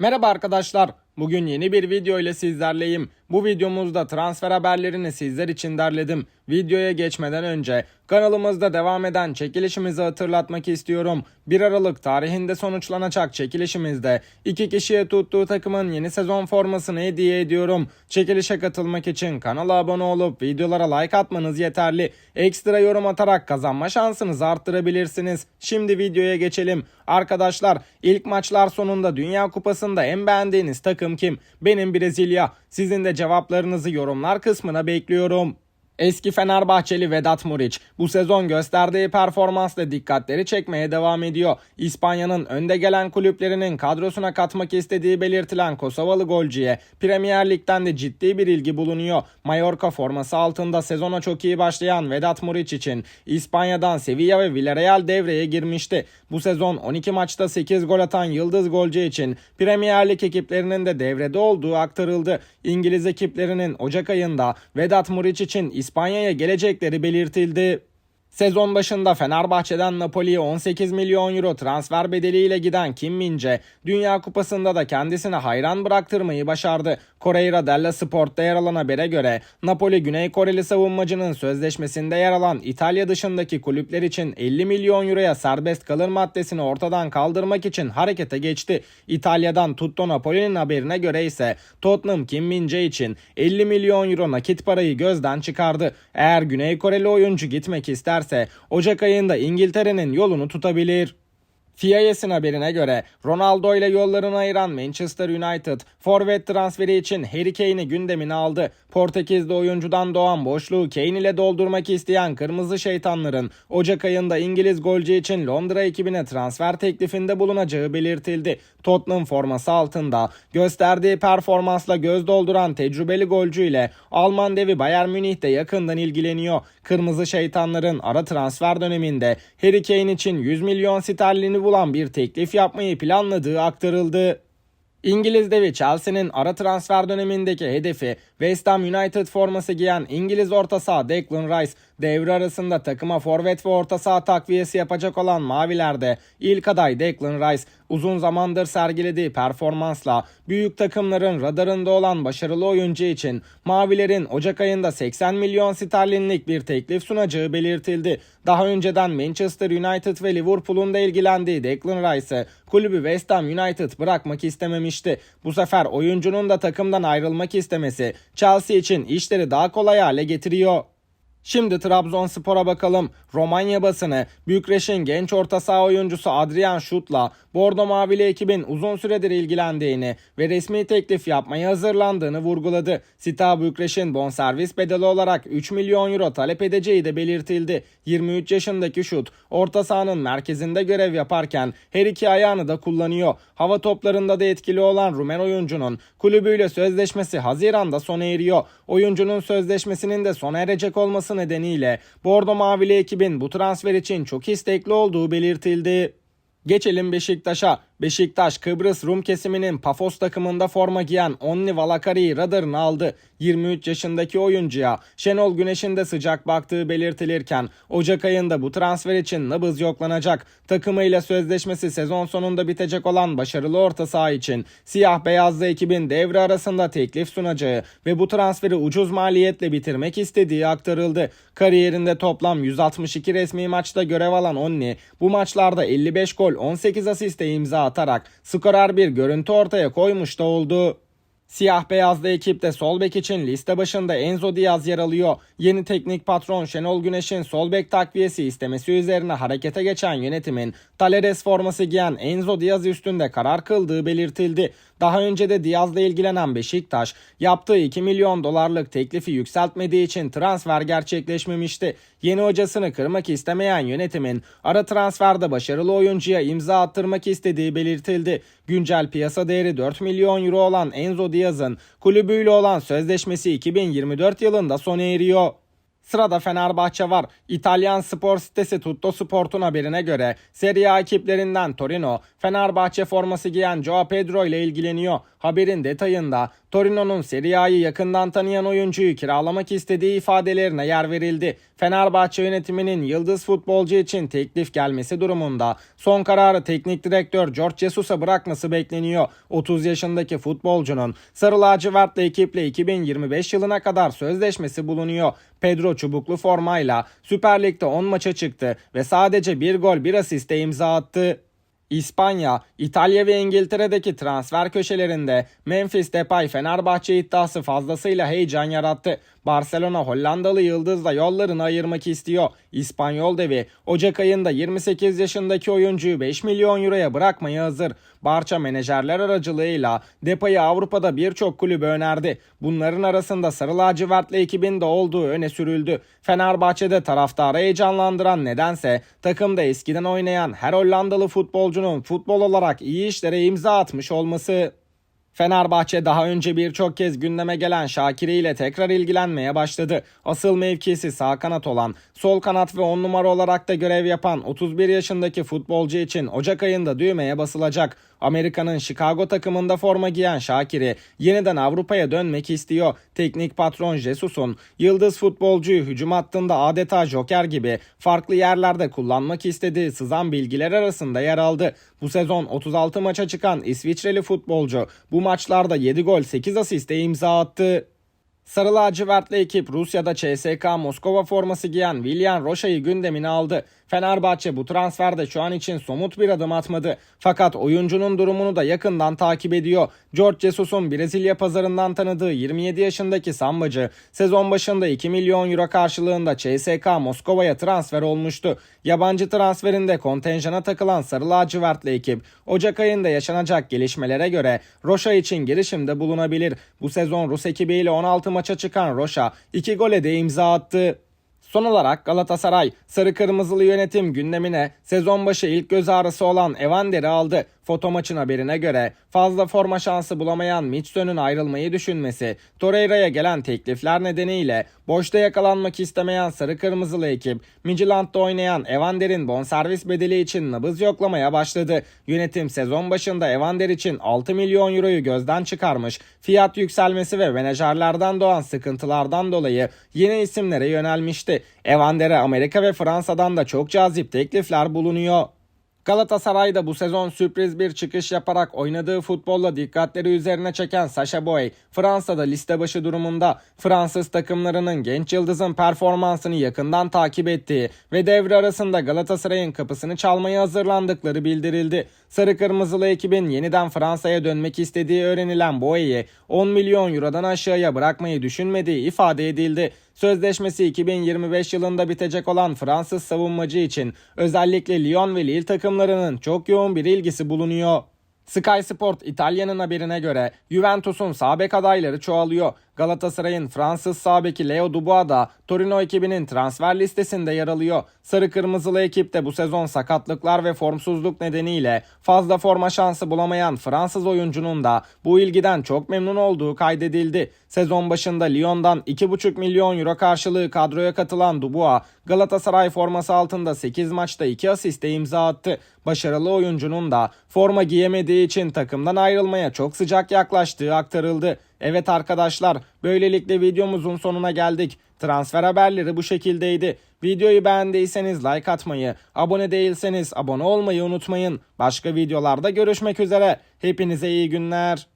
Merhaba arkadaşlar. Bugün yeni bir video ile sizlerleyim. Bu videomuzda transfer haberlerini sizler için derledim. Videoya geçmeden önce kanalımızda devam eden çekilişimizi hatırlatmak istiyorum. 1 Aralık tarihinde sonuçlanacak çekilişimizde iki kişiye tuttuğu takımın yeni sezon formasını hediye ediyorum. Çekilişe katılmak için kanala abone olup videolara like atmanız yeterli. Ekstra yorum atarak kazanma şansınızı arttırabilirsiniz. Şimdi videoya geçelim. Arkadaşlar ilk maçlar sonunda Dünya Kupası'nda en beğendiğiniz takım kim? Benim Brezilya. Sizin de cevaplarınızı yorumlar kısmına bekliyorum. Eski Fenerbahçeli Vedat Muriç bu sezon gösterdiği performansla dikkatleri çekmeye devam ediyor. İspanya'nın önde gelen kulüplerinin kadrosuna katmak istediği belirtilen Kosovalı golcüye Premier Lig'den de ciddi bir ilgi bulunuyor. Mallorca forması altında sezona çok iyi başlayan Vedat Muriç için İspanya'dan Sevilla ve Villarreal devreye girmişti. Bu sezon 12 maçta 8 gol atan yıldız golcü için Premier Lig ekiplerinin de devrede olduğu aktarıldı. İngiliz ekiplerinin Ocak ayında Vedat Muriç için İspanya'ya gelecekleri belirtildi. Sezon başında Fenerbahçe'den Napoli'ye 18 milyon euro transfer bedeliyle giden Kim Mince, Dünya Kupası'nda da kendisine hayran bıraktırmayı başardı. Correira della Sport'ta yer alan habere göre Napoli Güney Koreli savunmacının sözleşmesinde yer alan İtalya dışındaki kulüpler için 50 milyon euroya serbest kalır maddesini ortadan kaldırmak için harekete geçti. İtalya'dan Tutto Napoli'nin haberine göre ise Tottenham Kim Mince için 50 milyon euro nakit parayı gözden çıkardı. Eğer Güney Koreli oyuncu gitmek isterse Ocak ayında İngiltere'nin yolunu tutabilir. FIA'sin haberine göre Ronaldo ile yollarını ayıran Manchester United forvet transferi için Harry Kane'i gündemine aldı. Portekizli oyuncudan doğan boşluğu Kane ile doldurmak isteyen Kırmızı Şeytanların Ocak ayında İngiliz golcü için Londra ekibine transfer teklifinde bulunacağı belirtildi. Tottenham forması altında gösterdiği performansla göz dolduran tecrübeli golcü ile Alman devi Bayern Münih de yakından ilgileniyor. Kırmızı Şeytanların ara transfer döneminde Harry Kane için 100 milyon sterlini bulan bir teklif yapmayı planladığı aktarıldı. İngiliz devi Chelsea'nin ara transfer dönemindeki hedefi West Ham United forması giyen İngiliz orta saha Declan Rice devre arasında takıma forvet ve orta saha takviyesi yapacak olan Mavilerde ilk aday Declan Rice uzun zamandır sergilediği performansla büyük takımların radarında olan başarılı oyuncu için Mavilerin Ocak ayında 80 milyon sterlinlik bir teklif sunacağı belirtildi. Daha önceden Manchester United ve Liverpool'un da ilgilendiği Declan Rice'ı kulübü West Ham United bırakmak istememişti. Bu sefer oyuncunun da takımdan ayrılmak istemesi Chelsea için işleri daha kolay hale getiriyor. Şimdi Trabzonspor'a bakalım. Romanya basını Bükreş'in genç orta saha oyuncusu Adrian Şut'la Bordo Mavili ekibin uzun süredir ilgilendiğini ve resmi teklif yapmaya hazırlandığını vurguladı. Sita Bükreş'in bonservis bedeli olarak 3 milyon euro talep edeceği de belirtildi. 23 yaşındaki Şut orta sahanın merkezinde görev yaparken her iki ayağını da kullanıyor. Hava toplarında da etkili olan Rumen oyuncunun kulübüyle sözleşmesi Haziran'da sona eriyor. Oyuncunun sözleşmesinin de sona erecek olması nedeniyle Bordo Mavili ekibin bu transfer için çok istekli olduğu belirtildi. Geçelim Beşiktaş'a. Beşiktaş Kıbrıs Rum kesiminin Pafos takımında forma giyen Onni Valakari'yi radarına aldı. 23 yaşındaki oyuncuya Şenol Güneş'in de sıcak baktığı belirtilirken Ocak ayında bu transfer için nabız yoklanacak. Takımıyla sözleşmesi sezon sonunda bitecek olan başarılı orta saha için siyah beyazlı ekibin devre arasında teklif sunacağı ve bu transferi ucuz maliyetle bitirmek istediği aktarıldı. Kariyerinde toplam 162 resmi maçta görev alan Onni bu maçlarda 55 gol 18 asiste imza atarak skorer bir görüntü ortaya koymuş da oldu. Siyah beyazlı ekipte sol bek için liste başında Enzo Diaz yer alıyor. Yeni teknik patron Şenol Güneş'in sol bek takviyesi istemesi üzerine harekete geçen yönetimin Taleres forması giyen Enzo Diaz üstünde karar kıldığı belirtildi. Daha önce de Diaz'la ilgilenen Beşiktaş yaptığı 2 milyon dolarlık teklifi yükseltmediği için transfer gerçekleşmemişti. Yeni hocasını kırmak istemeyen yönetimin ara transferde başarılı oyuncuya imza attırmak istediği belirtildi. Güncel piyasa değeri 4 milyon euro olan Enzo Diaz'ın kulübüyle olan sözleşmesi 2024 yılında sona eriyor. Sırada Fenerbahçe var. İtalyan spor sitesi Tutto Sport'un haberine göre Serie A ekiplerinden Torino, Fenerbahçe forması giyen Joao Pedro ile ilgileniyor. Haberin detayında Torino'nun Serie A'yı yakından tanıyan oyuncuyu kiralamak istediği ifadelerine yer verildi. Fenerbahçe yönetiminin yıldız futbolcu için teklif gelmesi durumunda son kararı teknik direktör George Jesus'a bırakması bekleniyor. 30 yaşındaki futbolcunun Sarı Lacivertli ekiple 2025 yılına kadar sözleşmesi bulunuyor. Pedro çubuklu formayla Süper Lig'de 10 maça çıktı ve sadece bir gol bir asiste imza attı. İspanya, İtalya ve İngiltere'deki transfer köşelerinde Memphis Depay Fenerbahçe iddiası fazlasıyla heyecan yarattı. Barcelona Hollandalı yıldızla yollarını ayırmak istiyor. İspanyol devi Ocak ayında 28 yaşındaki oyuncuyu 5 milyon euroya bırakmaya hazır. Barça menajerler aracılığıyla Depay'ı Avrupa'da birçok kulübe önerdi. Bunların arasında Sarı Lacivertli ekibin de olduğu öne sürüldü. Fenerbahçe'de taraftarı heyecanlandıran nedense takımda eskiden oynayan her Hollandalı futbolcunun futbol olarak iyi işlere imza atmış olması. Fenerbahçe daha önce birçok kez gündeme gelen Şakiri ile tekrar ilgilenmeye başladı. Asıl mevkisi sağ kanat olan, sol kanat ve 10 numara olarak da görev yapan 31 yaşındaki futbolcu için Ocak ayında düğmeye basılacak. Amerika'nın Chicago takımında forma giyen Şakiri yeniden Avrupa'ya dönmek istiyor. Teknik patron Jesus'un yıldız futbolcuyu hücum hattında adeta joker gibi farklı yerlerde kullanmak istediği sızan bilgiler arasında yer aldı. Bu sezon 36 maça çıkan İsviçreli futbolcu bu maçlarda 7 gol 8 asiste imza attı. Sarı lacivertli ekip Rusya'da CSK Moskova forması giyen William Roşa'yı gündemine aldı. Fenerbahçe bu transferde şu an için somut bir adım atmadı. Fakat oyuncunun durumunu da yakından takip ediyor. George Jesus'un Brezilya pazarından tanıdığı 27 yaşındaki sambacı sezon başında 2 milyon euro karşılığında CSK Moskova'ya transfer olmuştu. Yabancı transferinde kontenjana takılan Sarı lacivertli ekip Ocak ayında yaşanacak gelişmelere göre Roşa için girişimde bulunabilir. Bu sezon Rus ekibiyle 16 maça çıkan Roşa 2 gole de imza attı. Son olarak Galatasaray sarı kırmızılı yönetim gündemine sezon başı ilk göz ağrısı olan Evander'i aldı. Foto maçın haberine göre fazla forma şansı bulamayan Mitsön'ün ayrılmayı düşünmesi, Torreira'ya gelen teklifler nedeniyle boşta yakalanmak istemeyen sarı kırmızılı ekip Midtjylland'da oynayan Evander'in bonservis bedeli için nabız yoklamaya başladı. Yönetim sezon başında Evander için 6 milyon euroyu gözden çıkarmış, fiyat yükselmesi ve menajerlerden doğan sıkıntılardan dolayı yeni isimlere yönelmişti. Evander'e Amerika ve Fransa'dan da çok cazip teklifler bulunuyor. Galatasaray da bu sezon sürpriz bir çıkış yaparak oynadığı futbolla dikkatleri üzerine çeken Sacha Boey, Fransa'da liste başı durumunda Fransız takımlarının genç yıldızın performansını yakından takip ettiği ve devre arasında Galatasaray'ın kapısını çalmaya hazırlandıkları bildirildi. Sarı Kırmızılı ekibin yeniden Fransa'ya dönmek istediği öğrenilen Boey'i 10 milyon eurodan aşağıya bırakmayı düşünmediği ifade edildi. Sözleşmesi 2025 yılında bitecek olan Fransız savunmacı için özellikle Lyon ve Lille takımlarının çok yoğun bir ilgisi bulunuyor. Sky Sport İtalya'nın haberine göre Juventus'un sağ bek adayları çoğalıyor. Galatasaray'ın Fransız sağ beki Leo Dubois da Torino ekibinin transfer listesinde yer alıyor. Sarı kırmızılı ekipte bu sezon sakatlıklar ve formsuzluk nedeniyle fazla forma şansı bulamayan Fransız oyuncunun da bu ilgiden çok memnun olduğu kaydedildi. Sezon başında Lyon'dan 2,5 milyon euro karşılığı kadroya katılan Dubois Galatasaray forması altında 8 maçta 2 asiste imza attı. Başarılı oyuncunun da forma giyemediği için takımdan ayrılmaya çok sıcak yaklaştığı aktarıldı. Evet arkadaşlar böylelikle videomuzun sonuna geldik. Transfer haberleri bu şekildeydi. Videoyu beğendiyseniz like atmayı, abone değilseniz abone olmayı unutmayın. Başka videolarda görüşmek üzere. Hepinize iyi günler.